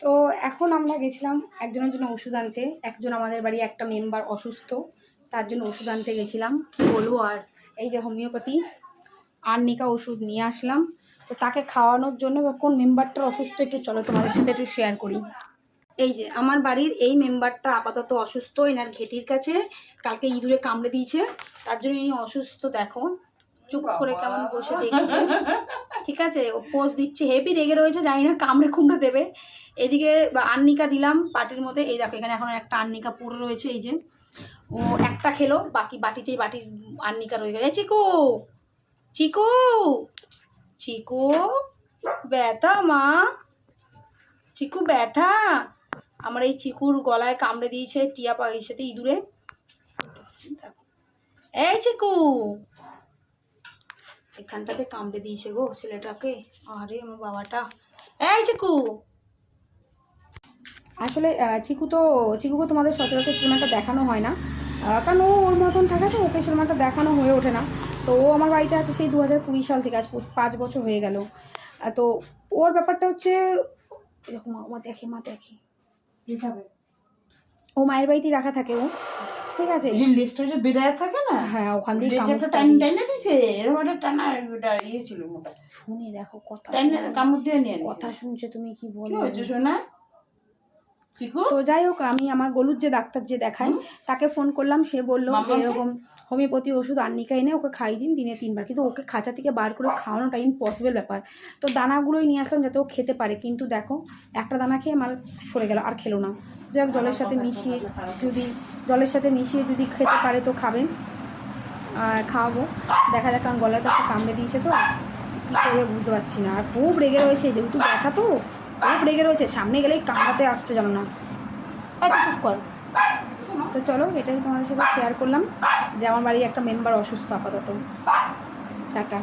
তো এখন আমরা গেছিলাম একজনের জন্য ওষুধ আনতে। একজন আমাদের বাড়ি একটা মেম্বার অসুস্থ, তার জন্য ওষুধ আনতে গেছিলাম। কী বলব আর? এই যে হোমিওপ্যাথি, আর্নিকা ওষুধ নিয়ে আসলাম। তো তাকে খাওয়ানোর জন্য কোন মেম্বারটার অসুস্থ একটু চলো, তোমাদের সাথে একটু শেয়ার করি। এই যে, আমার বাড়ির এই মেম্বারটা আপাতত অসুস্থ, এনার ঘেটির কাছে। কালকে ইঁদুরে কামড়ে দিয়েছে, তার জন্য ইনি অসুস্থ, দেখো। চুপ করে কেমন বসে দেখছে। ঠিক আছে? ও পোজ দিচ্ছে, হেভি রেগে রয়েছে, জানি না, কামড়ে কুমড়ে দেবে। এদিকে আর্নিকা দিলাম পাটির মধ্যে। এই দেখো, এখানে এখন একটা আর্নিকা পুরো রয়েছে, এই যে। ও একটা খেলো, বাকি বাটিতেই বাটির আর্নিকা রয়ে গেছে চিকু! চিকু! চিকু, ব্যথা মা। চিকু, ব্যথা। আমার এই চিকুর গলায় কামড়ে দিয়েছে, টিয়া পাখির সাথে ইঁদুরে। এই চিকু! এখানটাতে কামড়ে দিয়েছে গো ছেলেটাকে। আরে আমার বাবাটা। এই চিকু। আসলে চিকু তো চিকুকে তোমাদের সচরাচর সিনেমাটা দেখানো হয় না। কারণ ও ওর মতন থাকে তো ওকে সিনেমাটা দেখানো হয়ে ওঠে না। তো ও আমার বাড়িতে আছে সেই দু হাজার কুড়ি সাল থেকে আজ পাঁচ বছর হয়ে গেল। তো ওর ব্যাপারটা হচ্ছে দেখো মা মা দেখে মা দেখে। ও মায়ের বাড়িতেই রাখা থাকে ও। ঠিক আছে যে লিস্টটা যে বেড়ায় থাকে না হ্যাঁ ওখান দিয়ে কামড় একটা টাইম টাইম দিয়েছে। টাইনে দিছে এরকম একটা টানা ওটা ইয়ে ছিল মোটা শুনে দেখো কথা টাইম কামড় দিয়ে নিয়ে কথা শুনছে তুমি কি বলো শোনা তো যাই হোক আমি আমার গলুর যে ডাক্তার যে দেখাই তাকে ফোন করলাম সে বলল যে এরকম হোমিওপ্যাথি ওষুধ আর্নিকা এনে ওকে খাই দিন দিনে তিনবার। কিন্তু ওকে খাঁচা থেকে বার করে খাওয়ানোটা ইম্পসিবল ব্যাপার। তো দানাগুলোই নিয়ে আসলাম যাতে ও খেতে পারে। কিন্তু দেখো একটা দানা খেয়ে মাল সরে গেল আর খেলো না। যাই হোক জলের সাথে মিশিয়ে যদি জলের সাথে মিশিয়ে যদি খেতে পারে তো খাবেন। আর খাওয়াবো। দেখা যাক কারণ গলাটা একটু কামড়ে দিয়েছে তো। কী করবে বুঝতে পারছি না। আর খুব রেগে রয়েছে যেহেতু ব্যথা তো খুব রেগে রয়েছে, সামনে গেলেই কামড়াতে আসছে জানো না। এত চুপ কর। তো চলো, এটাই তোমাদের সাথে শেয়ার করলাম যে আমার বাড়ির একটা মেম্বার অসুস্থ আপাতত। টাটা।